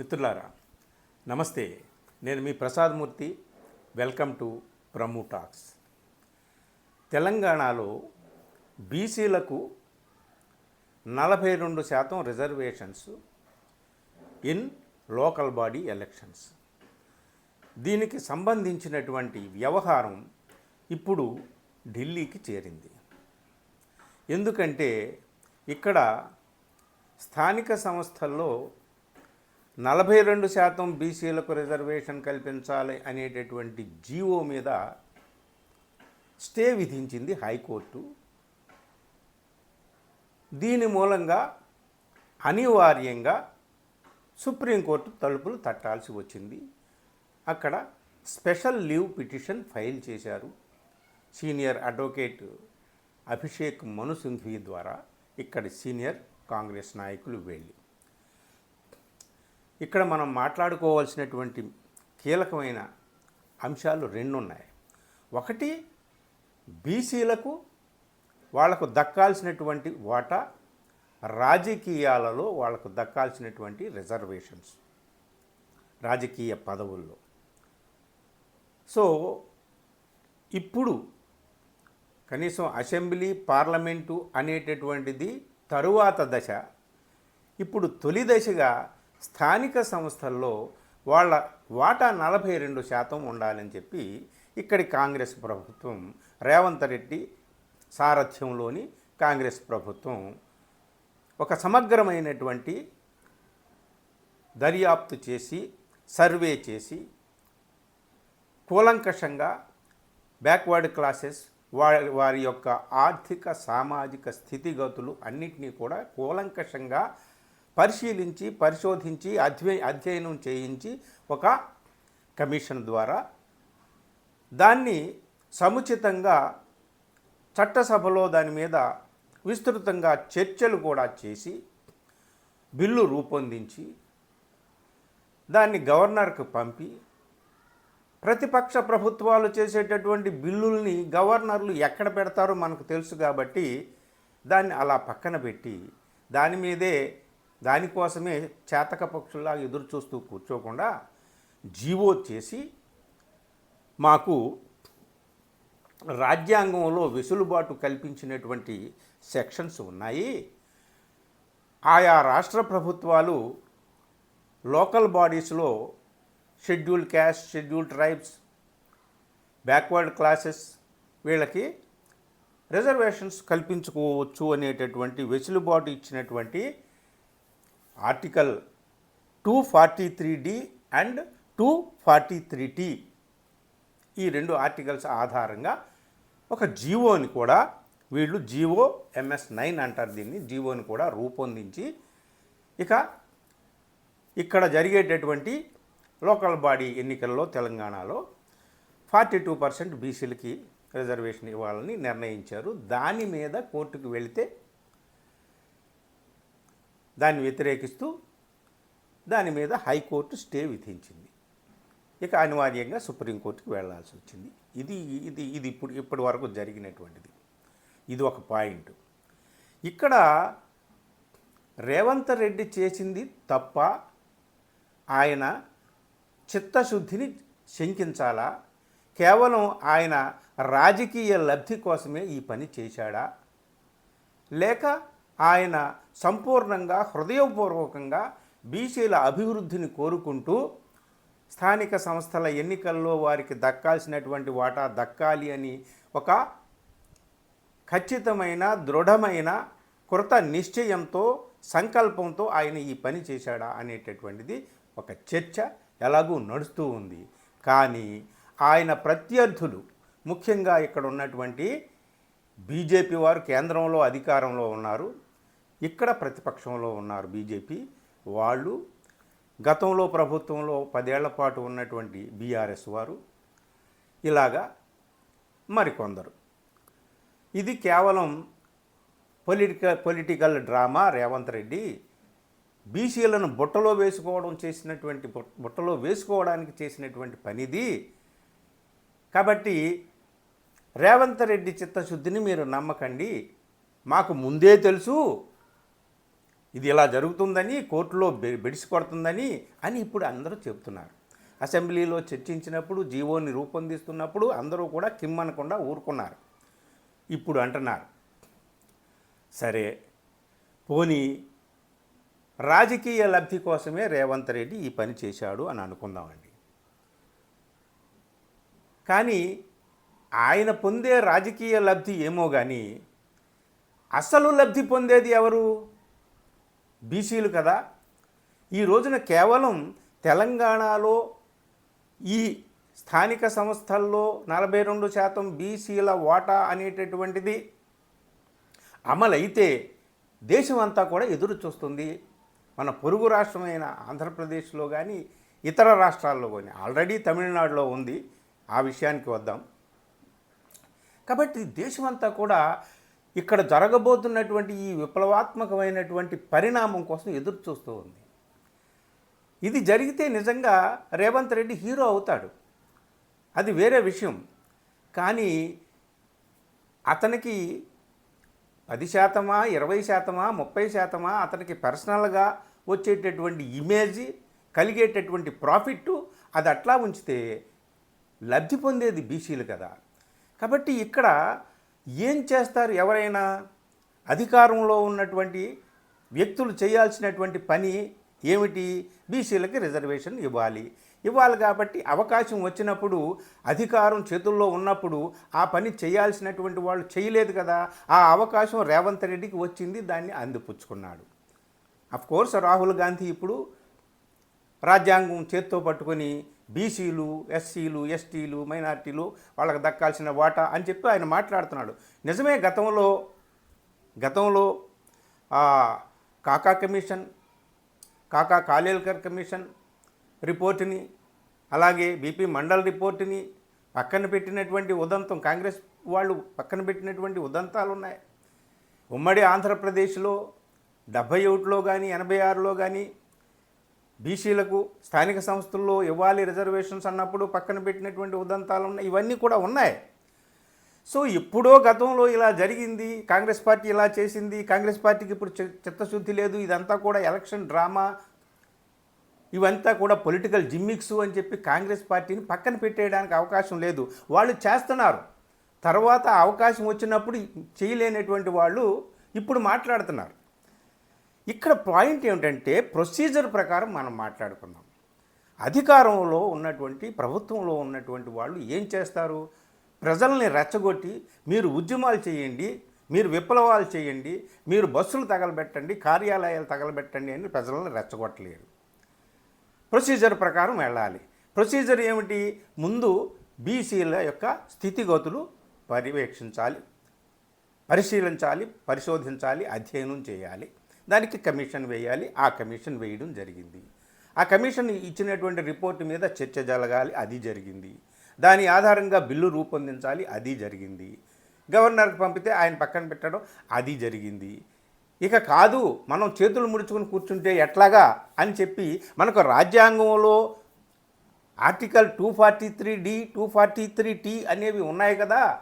మిత్రులారా నమస్తే. నేను మీ Prasad Murthy. Welcome to ప్రము talks. తెలంగాణలో బీసీలకు నలభై రెండు శాతం reservations in local body elections. దీనికి సంబంధించినటువంటి వ్యవహారం ఇప్పుడు ఢిల్లీకి చేరింది. ఎందుకంటే ఇక్కడ స్థానిక సంస్థల్లో నలభై రెండు శాతం బీసీలకు రిజర్వేషన్ కల్పించాలి అనేటటువంటి జీవో మీద స్టే విధించింది హైకోర్టు. దీని మూలంగా అనివార్యంగా సుప్రీంకోర్టు తలుపులు తట్టాల్సి వచ్చింది. అక్కడ స్పెషల్ లీవ్ పిటిషన్ ఫైల్ చేశారు. సీనియర్ అడ్వకేట్ అభిషేక్ మను సింఘ్వి ద్వారా ఇక్కడి సీనియర్ కాంగ్రెస్ నాయకులు వెళ్ళి ఇక్కడ మనం మాట్లాడుకోవాల్సినటువంటి కీలకమైన అంశాలు రెండు ఉన్నాయి ఒకటి బీసీలకు వాళ్ళకు దక్కాల్సినటువంటి వాటా రాజకీయాలలో వాళ్ళకు దక్కాల్సినటువంటి రిజర్వేషన్స్ రాజకీయ పదవుల్లో. సో ఇప్పుడు కనీసం అసెంబ్లీ పార్లమెంటు అనేటటువంటిది తరువాత దశ ఇప్పుడు తొలి దశగా స్థానిక సంస్థల్లో వాళ్ళ వాటా నలభై రెండు శాతం ఉండాలని చెప్పి ఇక్కడి కాంగ్రెస్ ప్రభుత్వం రేవంత్ రెడ్డి సారథ్యంలోని కాంగ్రెస్ ప్రభుత్వం ఒక సమగ్రమైనటువంటి దర్యాప్తు చేసి సర్వే చేసి కూలంకషంగా బ్యాక్వర్డ్ క్లాసెస్ వారి వారి యొక్క ఆర్థిక సామాజిక స్థితిగతులు అన్నిటినీ కూడా కూలంకషంగా పరిశీలించి పరిశోధించి అధ్యయ అధ్యయనం చేయించి ఒక కమిషన్ ద్వారా దాన్ని సముచితంగా చట్టసభలో దాని మీద విస్తృతంగా చర్చలు కూడా చేసి బిల్లు రూపొందించి దాన్ని గవర్నర్కు పంపి ప్రతిపక్ష ప్రభుత్వాలు చేసేటటువంటి బిల్లుల్ని గవర్నర్లు ఎక్కడ పెడతారో మనకు తెలుసు కాబట్టి దాన్ని అలా పక్కన పెట్టి దాని మీదే దానికోసమే చేతక పక్షుల్లా ఎదురు చూస్తూ కూర్చోకుండా జీవో చేసి మాకు రాజ్యాంగంలో వెసులుబాటు కల్పించినటువంటి సెక్షన్స్ ఉన్నాయి. ఆయా రాష్ట్ర ప్రభుత్వాలు local బాడీస్లో schedule caste scheduled tribes backward classes వీళ్ళకి రిజర్వేషన్స్ కల్పించుకోవచ్చు అనేటటువంటి వెసులుబాటు ఇచ్చినటువంటి article two forty three D and two forty three T ఈ రెండు ఆర్టికల్స్ ఆధారంగా ఒక జీవోని కూడా వీళ్ళు జీవో ఎంఎస్ నైన్ అంటారు దీన్ని. జీవోని కూడా రూపొందించి ఇక ఇక్కడ జరిగేటటువంటి లోకల్ బాడీ ఎన్నికల్లో తెలంగాణలో ఫార్టీ టూ పర్సెంట్ బీసీలకి రిజర్వేషన్ ఇవ్వాలని నిర్ణయించారు. దాని మీద కోర్టుకు వెళితే దాన్ని వ్యతిరేకిస్తూ దాని మీద హైకోర్టు స్టే విధించింది. ఇక అనివార్యంగా సుప్రీంకోర్టుకి వెళ్ళాల్సి వచ్చింది. ఇది ఇది ఇది ఇప్పుడు ఇప్పటి వరకు జరిగినటువంటిది. ఇది ఒక పాయింట్. ఇక్కడ రేవంత్ రెడ్డి చేసింది తప్ప ఆయన చిత్తశుద్ధిని శంకించాలా? కేవలం ఆయన రాజకీయ లబ్ధి కోసమే ఈ పని చేశాడా? లేక ఆయన సంపూర్ణంగా హృదయపూర్వకంగా బీసీల అభివృద్ధిని కోరుకుంటూ స్థానిక సంస్థల ఎన్నికల్లో వారికి దక్కాల్సినటువంటి వాటా దక్కాలి అని ఒక ఖచ్చితమైన దృఢమైన కృత నిశ్చయంతో సంకల్పంతో ఆయన ఈ పని చేశాడా అనేటటువంటిది ఒక చర్చ ఎలాగూ నడుస్తూ ఉంది. కానీ ఆయన ప్రత్యర్థులు ముఖ్యంగా ఇక్కడ ఉన్నటువంటి బీజేపీ వారు కేంద్రంలో అధికారంలో ఉన్నారు. ఇక్కడ ప్రతిపక్షంలో ఉన్నారు బీజేపీ వాళ్ళు. గతంలో ప్రభుత్వంలో పదేళ్ళ పాటు ఉన్నటువంటి బీఆర్ఎస్ వారు. ఇలాగా మరికొందరు. ఇది కేవలం political political drama Revanth Reddy బీసీలను బుట్టలో వేసుకోవడం చేసినటువంటి బుట్టలో వేసుకోవడానికి చేసినటువంటి పనిది. కాబట్టి రేవంత్ రెడ్డి చిత్తశుద్ధిని మీరు నమ్మకండి. మాకు ముందే తెలుసు. ఇది ఇలా జరుగుతుందని కోర్టులో బెడిసి కొడుతుందని అని ఇప్పుడు అందరూ చెప్తున్నారు. అసెంబ్లీలో చర్చించినప్పుడు జీవోని రూపొందిస్తున్నప్పుడు అందరూ కూడా కిమ్మనకుండా ఊరుకున్నారు. ఇప్పుడు అంటున్నారు సరే పోనీ రాజకీయ లబ్ధి కోసమే రేవంత్ రెడ్డి ఈ పని చేశాడు అని అనుకుందామండి. కానీ ఆయన పొందే రాజకీయ లబ్ధి ఏమో కానీ అసలు లబ్ధి పొందేది ఎవరు? బీసీలు కదా. ఈ రోజున కేవలం తెలంగాణలో ఈ స్థానిక సంస్థల్లో నలభై రెండు శాతం బీసీల వాటా అనేటటువంటిది అమలైతే దేశం అంతా కూడా ఎదురు చూస్తుంది. మన పొరుగు రాష్ట్రమైన ఆంధ్రప్రదేశ్లో కానీ ఇతర రాష్ట్రాల్లో కానీ ఆల్రెడీ తమిళనాడులో ఉంది. ఆ విషయానికి వద్దాం. కాబట్టి దేశమంతా కూడా ఇక్కడ జరగబోతున్నటువంటి ఈ విప్లవాత్మకమైనటువంటి పరిణామం కోసం ఎదురు చూస్తూ ఉంది. ఇది జరిగితే నిజంగా రేవంత్ రెడ్డి హీరో అవుతాడు. అది వేరే విషయం. కానీ అతనికి పది శాతమా ఇరవై శాతమా ముప్పై శాతమా అతనికి పర్సనల్గా వచ్చేటటువంటి ఇమేజ్ కలిగేటటువంటి ప్రాఫిట్ అది అట్లా ఉంచితే లబ్ధి పొందేది బీసీలు కదా. కాబట్టి ఇక్కడ ఏం చేస్తారు ఎవరైనా? అధికారంలో ఉన్నటువంటి వ్యక్తులు చేయాల్సినటువంటి పని ఏమిటి? బీసీలకి రిజర్వేషన్ ఇవ్వాలి. ఇవ్వాలి కాబట్టి అవకాశం వచ్చినప్పుడు అధికారం చేతుల్లో ఉన్నప్పుడు ఆ పని చేయాల్సినటువంటి వాళ్ళు చేయలేదు కదా ఆ అవకాశం రేవంత్ రెడ్డికి వచ్చింది దాన్ని అందిపుచ్చుకున్నాడు. అఫ్ కోర్స్ రాహుల్ గాంధీ ఇప్పుడు రాజ్యాంగం చేత్తో పట్టుకొని బీసీలు ఎస్సీలు ఎస్టీలు మైనార్టీలు వాళ్ళకి దక్కాల్సిన వాటా అని చెప్పి ఆయన మాట్లాడుతున్నాడు. నిజమే గతంలో గతంలో కాకా కమిషన్ కాకా కాలేల్కర్ కమిషన్ రిపోర్టుని అలాగే బీపీ మండల్ రిపోర్టుని పక్కన పెట్టినటువంటి ఉదంతం కాంగ్రెస్ వాళ్ళు పక్కన పెట్టినటువంటి ఉదంతాలు ఉన్నాయి ఉమ్మడి ఆంధ్రప్రదేశ్లో డెబ్భై ఒకటిలో కానీ ఎనభై ఆరులో కానీ బీసీలకు స్థానిక సంస్థల్లో ఇవ్వాలి రిజర్వేషన్స్ అన్నప్పుడు పక్కన పెట్టినటువంటి ఉదంతాలు ఉన్నాయి ఇవన్నీ కూడా ఉన్నాయి. సో ఎప్పుడో గతంలో ఇలా జరిగింది కాంగ్రెస్ పార్టీ ఇలా చేసింది కాంగ్రెస్ పార్టీకి ఇప్పుడు చి- చిత్తశుద్ధి లేదు ఇదంతా కూడా ఎలక్షన్ డ్రామా ఇవంతా కూడా పొలిటికల్ జిమ్మిక్స్ అని చెప్పి కాంగ్రెస్ పార్టీని పక్కన పెట్టేయడానికి అవకాశం లేదు. వాళ్ళు చేస్తున్నారు. తర్వాత అవకాశం వచ్చినప్పుడు చేయలేనటువంటి వాళ్ళు ఇప్పుడు మాట్లాడుతున్నారు. ఇక్కడ పాయింట్ ఏమిటంటే ప్రొసీజర్ ప్రకారం మనం మాట్లాడుకున్నాం అధికారంలో ఉన్నటువంటి ప్రభుత్వంలో ఉన్నటువంటి వాళ్ళు ఏం చేస్తారు? ప్రజల్ని రెచ్చగొట్టి మీరు ఉద్యమాలు చేయండి మీరు విప్లవాలు చేయండి మీరు బస్సులు తగలబెట్టండి కార్యాలయాలు తగలబెట్టండి అని ప్రజలను రెచ్చగొట్టలేరు. ప్రొసీజర్ ప్రకారం వెళ్ళాలి. ప్రొసీజర్ ఏమిటి? ముందు బీసీల యొక్క స్థితిగతులు పర్యవేక్షించాలి పరిశీలించాలి పరిశోధించాలి అధ్యయనం చేయాలి. దానికి కమిషన్ వేయాలి. ఆ కమిషన్ వేయడం జరిగింది. ఆ కమిషన్ ఇచ్చినటువంటి రిపోర్ట్ మీద చర్చ జరగాలి. అది జరిగింది. దాని ఆధారంగా బిల్లు రూపొందించాలి. అది జరిగింది. గవర్నర్కి పంపితే ఆయన పక్కన పెట్టడం అది జరిగింది. ఇక కాదు మనం చేతులు ముడుచుకుని కూర్చుంటే ఎట్లాగా అని చెప్పి మనకు రాజ్యాంగంలో article two forty three D two forty three T అనేవి ఉన్నాయి కదా.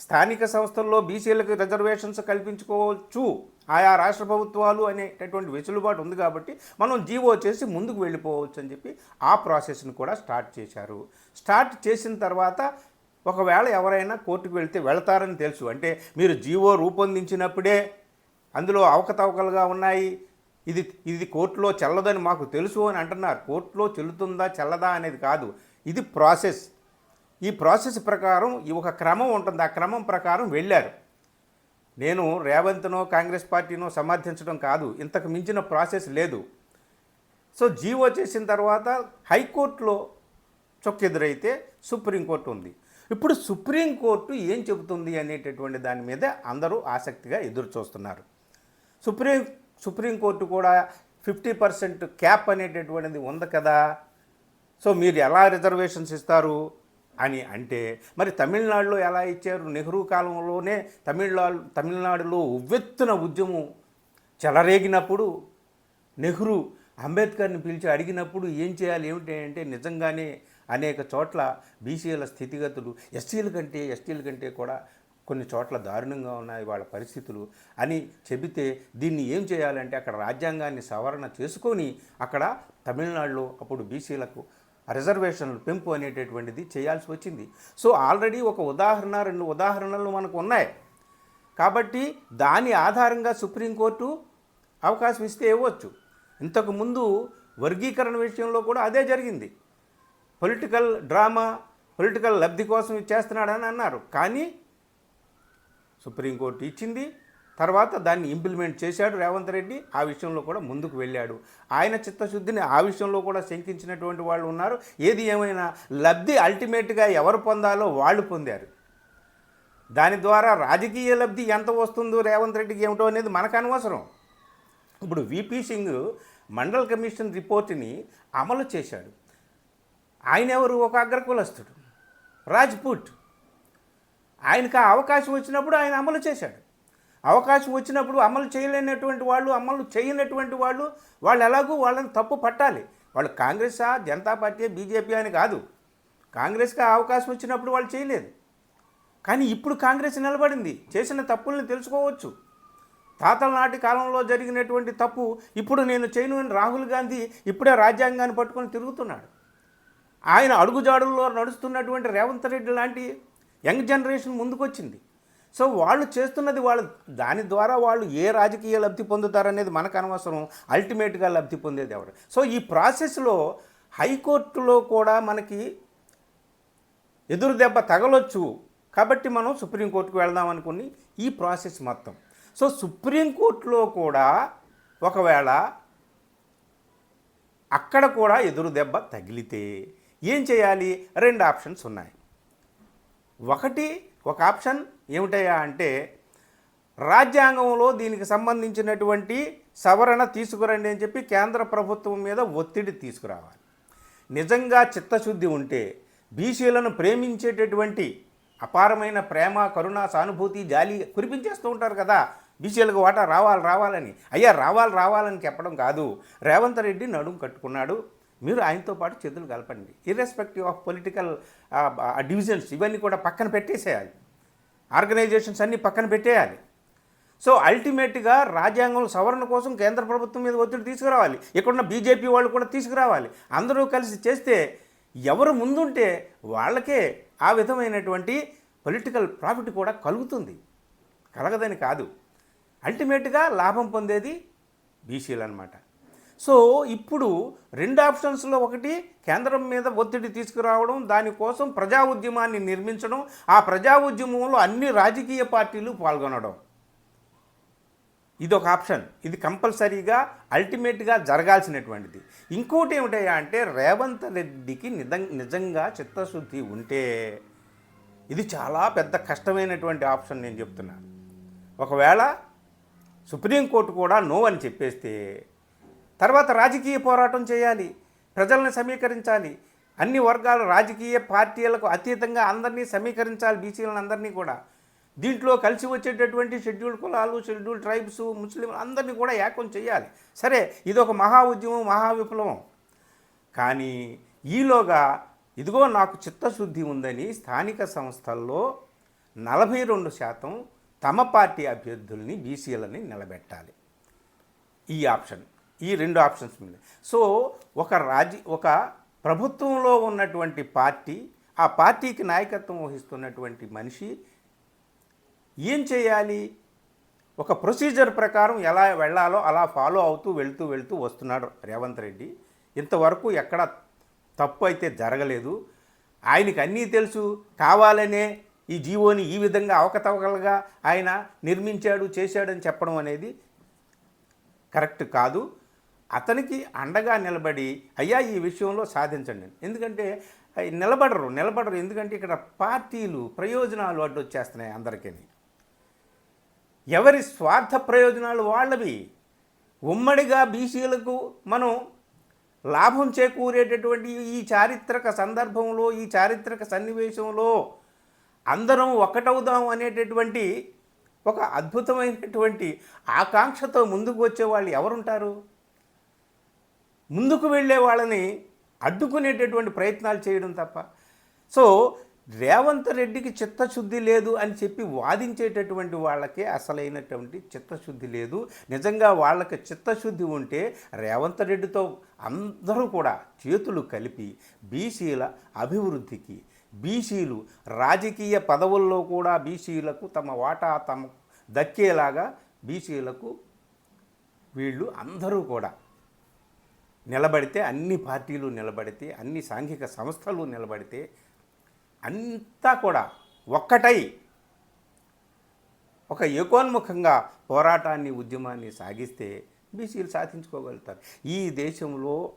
స్థానిక సంస్థల్లో బీసీలకు రిజర్వేషన్స్ కల్పించుకోవచ్చు. ఆయా రాష్ట్ర ప్రభుత్వాలు అనేటటువంటి వెసులుబాటు ఉంది కాబట్టి మనం జీవో చేసి ముందుకు వెళ్ళిపోవచ్చు అని చెప్పి ఆ ప్రాసెస్ని కూడా స్టార్ట్ చేశారు. స్టార్ట్ చేసిన తర్వాత ఒకవేళ ఎవరైనా కోర్టుకు వెళితే వెళ్తారని తెలుసు. అంటే మీరు జీవో రూపొందించినప్పుడే అందులో అవకతవకలుగా ఉన్నాయి. ఇది ఇది కోర్టులో చెల్లదని మాకు తెలుసు అని అంటున్నారు. కోర్టులో చెల్లుతుందా చెల్లదా అనేది కాదు. ఇది ప్రాసెస్. ఈ ప్రాసెస్ ప్రకారం ఈ ఒక క్రమం ఉంటుంది. ఆ క్రమం ప్రకారం వెళ్ళారు. నేను రేవంత్నో కాంగ్రెస్ పార్టీనో సమర్థించడం కాదు. ఇంతకు మించిన ప్రాసెస్ లేదు. సో జీవో చేసిన తర్వాత హైకోర్టులో చొక్కెదురైతే సుప్రీంకోర్టు ఉంది. ఇప్పుడు సుప్రీంకోర్టు ఏం చెబుతుంది అనేటటువంటి దాని మీద అందరూ ఆసక్తిగా ఎదురు చూస్తున్నారు సుప్రీం సుప్రీంకోర్టు కూడా ఫిఫ్టీ పర్సెంట్ క్యాప్ అనేటటువంటిది ఉంది కదా. సో మీరు ఎలా రిజర్వేషన్స్ ఇస్తారు? అని అంటే మరి తమిళనాడులో ఎలా ఇచ్చారు? నెహ్రూ కాలంలోనే తమిళనాడు తమిళనాడులో ఉవ్వెత్తున ఉద్యమం చెలరేగినప్పుడు నెహ్రూ అంబేద్కర్ని పిలిచి అడిగినప్పుడు ఏం చేయాలి? ఏమిటి అంటే నిజంగానే అనేక చోట్ల బీసీల స్థితిగతులు ఎస్సీల కంటే ఎస్టీల కంటే కూడా కొన్ని చోట్ల దారుణంగా ఉన్నాయి వాళ్ళ పరిస్థితులు అని చెబితే దీన్ని ఏం చేయాలంటే అక్కడ రాజ్యాంగాన్ని సవరణ చేసుకొని అక్కడ తమిళనాడులో అప్పుడు బీసీలకు రిజర్వేషన్లు పెంపు అనేటటువంటిది చేయాల్సి వచ్చింది. సో ఆల్రెడీ ఒక ఉదాహరణ రెండు ఉదాహరణలు మనకు ఉన్నాయి. కాబట్టి దాని ఆధారంగా సుప్రీంకోర్టు అవకాశం ఇస్తే ఇవ్వచ్చు. ఇంతకుముందు వర్గీకరణ విషయంలో కూడా అదే జరిగింది. పొలిటికల్ డ్రామా పొలిటికల్ లబ్ధి కోసం చేస్తున్నాడని అన్నారు. కానీ సుప్రీంకోర్టు ఇచ్చింది తర్వాత దాన్ని ఇంప్లిమెంట్ చేశాడు రేవంత్ రెడ్డి. ఆ విషయంలో కూడా ముందుకు వెళ్ళాడు. ఆయన చిత్తశుద్ధిని ఆ విషయంలో కూడా శంకించినటువంటి వాళ్ళు ఉన్నారు. ఏది ఏమైనా లబ్ధి అల్టిమేట్గా ఎవరు పొందాలో వాళ్ళు పొందారు. దాని ద్వారా రాజకీయ లబ్ధి ఎంత వస్తుందో రేవంత్ రెడ్డికి ఏమిటో అనేది మనకు అనవసరం. ఇప్పుడు విపి సింగ్ మండల్ కమిషన్ రిపోర్ట్ని అమలు చేశాడు. ఆయన ఎవరు? ఒక అగ్రకులస్తుడు. రాజ్పూట్ ఆయనకు ఆ అవకాశం వచ్చినప్పుడు ఆయన అమలు చేశాడు. అవకాశం వచ్చినప్పుడు అమలు చేయలేనటువంటి వాళ్ళు అమలు చేయనటువంటి వాళ్ళు వాళ్ళు ఎలాగూ వాళ్ళని తప్పు పట్టాలి. వాళ్ళు కాంగ్రెసా జనతా పార్టీ బీజేపీ అని కాదు. కాంగ్రెస్కి అవకాశం వచ్చినప్పుడు వాళ్ళు చేయలేదు. కానీ ఇప్పుడు కాంగ్రెస్ నిలబడింది. చేసిన తప్పుల్ని తెలుసుకోవచ్చు. తాతల నాటి కాలంలో జరిగినటువంటి తప్పు ఇప్పుడు నేను చేయను అని రాహుల్ గాంధీ ఇప్పుడే రాజ్యాంగాన్ని పట్టుకొని తిరుగుతున్నాడు. ఆయన అడుగుజాడుల్లో నడుస్తున్నటువంటి రేవంత్ రెడ్డి లాంటి యంగ్ జనరేషన్ ముందుకొచ్చింది. సో వాళ్ళు చేస్తున్నది వాళ్ళు దాని ద్వారా వాళ్ళు ఏ రాజకీయ లబ్ధి పొందుతారనేది మనకు అనవసరం. అల్టిమేట్గా లబ్ధి పొందేది ఎవరు? సో ఈ ప్రాసెస్లో హైకోర్టులో కూడా మనకి ఎదురు దెబ్బ తగలొచ్చు. కాబట్టి మనం సుప్రీంకోర్టుకు వెళ్దాం అనుకుని ఈ ప్రాసెస్ మొత్తం. సో సుప్రీంకోర్టులో కూడా ఒకవేళ అక్కడ కూడా ఎదురు దెబ్బ తగిలితే ఏం చేయాలి? రెండు ఆప్షన్స్ ఉన్నాయి. ఒకటి ఒక ఆప్షన్ ఏమిటయ్యా అంటే రాజ్యాంగంలో దీనికి సంబంధించినటువంటి సవరణ తీసుకురండి అని చెప్పి కేంద్ర ప్రభుత్వం మీద ఒత్తిడి తీసుకురావాలి. నిజంగా చిత్తశుద్ధి ఉంటే బీసీలను ప్రేమించేటటువంటి అపారమైన ప్రేమ కరుణ సానుభూతి జాలి కురిపించేస్తూ ఉంటారు కదా. బీసీలకు వాటా రావాలి రావాలని. అయ్యా రావాలి రావాలని చెప్పడం కాదు. రేవంత్ రెడ్డి నడుం కట్టుకున్నాడు. మీరు ఆయనతో పాటు చేతులు కలపండి. ఇర్రెస్పెక్టివ్ ఆఫ్ పొలిటికల్ డివిజన్స్ ఇవన్నీ కూడా పక్కన పెట్టేసేయాలి. ఆర్గనైజేషన్స్ అన్నీ పక్కన పెట్టేయాలి. సో అల్టిమేట్గా రాజ్యాంగం సవరణ కోసం కేంద్ర ప్రభుత్వం మీద ఒత్తిడి తీసుకురావాలి. ఇక్కడున్న బీజేపీ వాళ్ళు కూడా తీసుకురావాలి. అందరూ కలిసి చేస్తే ఎవరు ముందుంటే వాళ్ళకే ఆ విధమైనటువంటి పొలిటికల్ ప్రాఫిట్ కూడా కలుగుతుంది. కలగదని కాదు. అల్టిమేట్గా లాభం పొందేది బీసీలు అనమాట సో ఇప్పుడు రెండు ఆప్షన్స్లో ఒకటి కేంద్రం మీద ఒత్తిడి తీసుకురావడం దానికోసం ప్రజా ఉద్యమాన్ని నిర్మించడం ఆ ప్రజా ఉద్యమంలో అన్ని రాజకీయ పార్టీలు పాల్గొనడం. ఇది ఒక ఆప్షన్. ఇది కంపల్సరీగా అల్టిమేట్గా జరగాల్సినటువంటిది. ఇంకోటి ఏమిటయ్యా అంటే రేవంత్ రెడ్డికి నిజం నిజంగా చిత్తశుద్ధి ఉంటే ఇది చాలా పెద్ద కష్టమైనటువంటి ఆప్షన్ నేను చెప్తున్నా. ఒకవేళ సుప్రీంకోర్టు కూడా నో అని చెప్పేస్తే తర్వాత రాజకీయ పోరాటం చేయాలి ప్రజల్ని సమీకరించాలి. అన్ని వర్గాలు రాజకీయ పార్టీలకు అతీతంగా అందరినీ సమీకరించాలి బీసీలను అందరినీ కూడా. దీంట్లో కలిసి వచ్చేటటువంటి షెడ్యూల్ కులాలు షెడ్యూల్ ట్రైబ్స్ ముస్లింలు అందరినీ కూడా ఏకం చేయాలి. సరే ఇది ఒక మహా ఉద్యమం మహా విప్లవం. కానీ ఈలోగా ఇదిగో నాకు చిత్తశుద్ధి ఉందని స్థానిక సంస్థల్లో నలభై రెండు శాతం తమ పార్టీ అభ్యర్థుల్ని బీసీలని నిలబెట్టాలి. ఈ ఆప్షన్. ఈ రెండు ఆప్షన్స్ మీద సో ఒక రాజీ ఒక ప్రభుత్వంలో ఉన్నటువంటి పార్టీ ఆ పార్టీకి నాయకత్వం వహిస్తున్నటువంటి మనిషి ఏం చేయాలి? ఒక ప్రొసీజర్ ప్రకారం ఎలా వెళ్ళాలో అలా ఫాలో అవుతూ వెళ్తూ వెళ్తూ వస్తున్నాడు రేవంత్ రెడ్డి. ఇంతవరకు ఎక్కడ తప్పు అయితే జరగలేదు. ఆయనకి అన్నీ తెలుసు. కావాలనే ఈ జీవోని ఈ విధంగా అవకతవకలుగా ఆయన నిర్మించాడు చేశాడని చెప్పడం అనేది కరెక్ట్ కాదు. అతనికి అండగా నిలబడి అయ్యా ఈ విషయంలో సాధించండి. ఎందుకంటే నిలబడరు నిలబడరు. ఎందుకంటే ఇక్కడ పార్టీలు ప్రయోజనాలు అడ్డు వచ్చేస్తున్నాయి అందరికీ. ఎవరి స్వార్థ ప్రయోజనాలు వాళ్ళవి? ఉమ్మడిగా బీసీలకు మనం లాభం చేకూరేటటువంటి ఈ చారిత్రక సందర్భంలో ఈ చారిత్రక సన్నివేశంలో అందరం ఒకటవుదాం అనేటటువంటి ఒక అద్భుతమైనటువంటి ఆకాంక్షతో ముందుకు వచ్చే వాళ్ళు ఎవరుంటారు? ముందుకు వెళ్ళే వాళ్ళని అడ్డుకునేటటువంటి ప్రయత్నాలు చేయడం తప్ప. సో రేవంత్ రెడ్డికి చిత్తశుద్ధి లేదు అని చెప్పి వాదించేటటువంటి వాళ్ళకే అసలైనటువంటి చిత్తశుద్ధి లేదు. నిజంగా వాళ్ళకి చిత్తశుద్ధి ఉంటే రేవంత్ రెడ్డితో అందరూ కూడా చేతులు కలిపి బీసీల అభివృద్ధికి బీసీలు రాజకీయ పదవుల్లో కూడా బీసీలకు తమ వాటా తమ దక్కేలాగా బీసీలకు వీళ్ళు అందరూ కూడా నిలబడితే అన్ని పార్టీలు నిలబడితే అన్ని సాంఘిక సంస్థలు నిలబడితే అంతా కూడా ఒక్కటై ఒక ఏకోన్ముఖంగా పోరాటాన్ని ఉద్యమాన్ని సాగిస్తే బీసీలు సాధించుకోగలుగుతారు. ఈ దేశంలో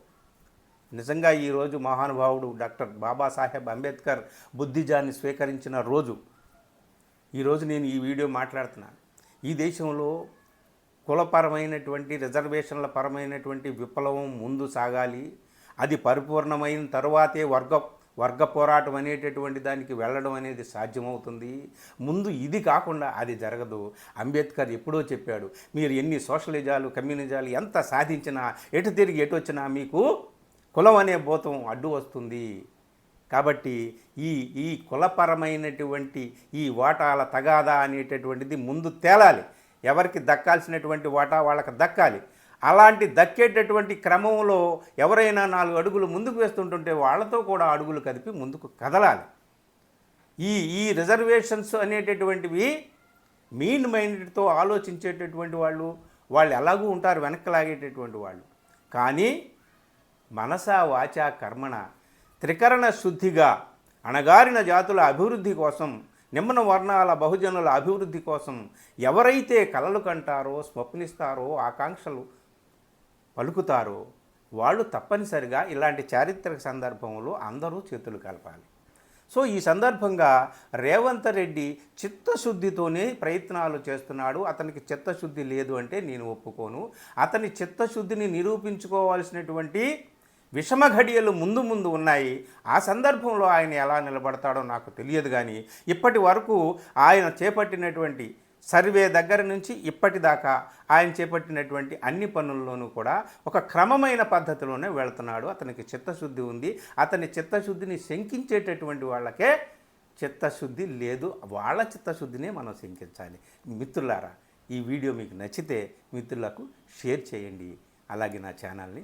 నిజంగా ఈరోజు మహానుభావుడు డాక్టర్ బాబాసాహెబ్ అంబేద్కర్ బుద్ధిజాన్ని స్వీకరించిన రోజు. ఈరోజు నేను ఈ వీడియో మాట్లాడుతున్నాను. ఈ దేశంలో కులపరమైనటువంటి రిజర్వేషన్ల పరమైనటువంటి విప్లవం ముందు సాగాలి. అది పరిపూర్ణమైన తరువాతే వర్గ వర్గ పోరాటం అనేటటువంటి దానికి వెళ్ళడం అనేది సాధ్యమవుతుంది. ముందు ఇది కాకుండా అది జరగదు. అంబేద్కర్ ఎప్పుడో చెప్పాడు మీరు ఎన్ని సోషలిజాలు కమ్యూనిజాలు ఎంత సాధించినా ఎటు తిరిగి ఎటు వచ్చినా మీకు కులం అనే భూతం అడ్డు వస్తుంది. కాబట్టి ఈ ఈ కులపరమైనటువంటి ఈ వాటాల తగాదా అనేటటువంటిది ముందు తేలాలి. ఎవరికి దక్కాల్సినటువంటి వాటా వాళ్ళకి దక్కాలి. అలాంటి దక్కేటటువంటి క్రమంలో ఎవరైనా నాలుగు అడుగులు ముందుకు వేస్తుంటుంటే వాళ్ళతో కూడా అడుగులు కదిపి ముందుకు కదలాలి. ఈ ఈ రిజర్వేషన్స్ అనేటటువంటివి మీన్ మైండ్తో ఆలోచించేటటువంటి వాళ్ళు వాళ్ళు ఎలాగూ ఉంటారు వెనక్కి లాగేటటువంటి వాళ్ళు. కానీ మనసా వాచా కర్మణ త్రికరణ శుద్ధిగా అణగారిన జాతుల అభివృద్ధి కోసం నిమ్మన వర్ణాల బహుజనుల అభివృద్ధి కోసం ఎవరైతే కలలు కంటారో స్వప్నిస్తారో ఆకాంక్షలు పలుకుతారో వాళ్ళు తప్పనిసరిగా ఇలాంటి చారిత్రక సందర్భంలో అందరూ చేతులు కలపాలి. సో ఈ సందర్భంగా రేవంత్ రెడ్డి చిత్తశుద్ధితోనే ప్రయత్నాలు చేస్తున్నాడు. అతనికి చిత్తశుద్ధి లేదు అంటే నేను ఒప్పుకోను. అతని చిత్తశుద్ధిని నిరూపించుకోవాల్సినటువంటి విషమ ఘడియలు ముందు ముందు ఉన్నాయి. ఆ సందర్భంలో ఆయన ఎలా నిలబడతాడో నాకు తెలియదు కానీ ఇప్పటి వరకు ఆయన చేపట్టినటువంటి సర్వే దగ్గర నుంచి ఇప్పటిదాకా ఆయన చేపట్టినటువంటి అన్ని పనుల్లోనూ కూడా ఒక క్రమమైన పద్ధతిలోనే వెళ్తున్నాడు. అతనికి చిత్తశుద్ధి ఉంది. అతని చిత్తశుద్ధిని శంకించేటటువంటి వాళ్ళకే చిత్తశుద్ధి లేదు. వాళ్ళ చిత్తశుద్ధినే మనం శంకించాలి. మిత్రులారా ఈ వీడియో మీకు నచ్చితే మిత్రులకు షేర్ చేయండి. అలాగే నా ఛానల్ని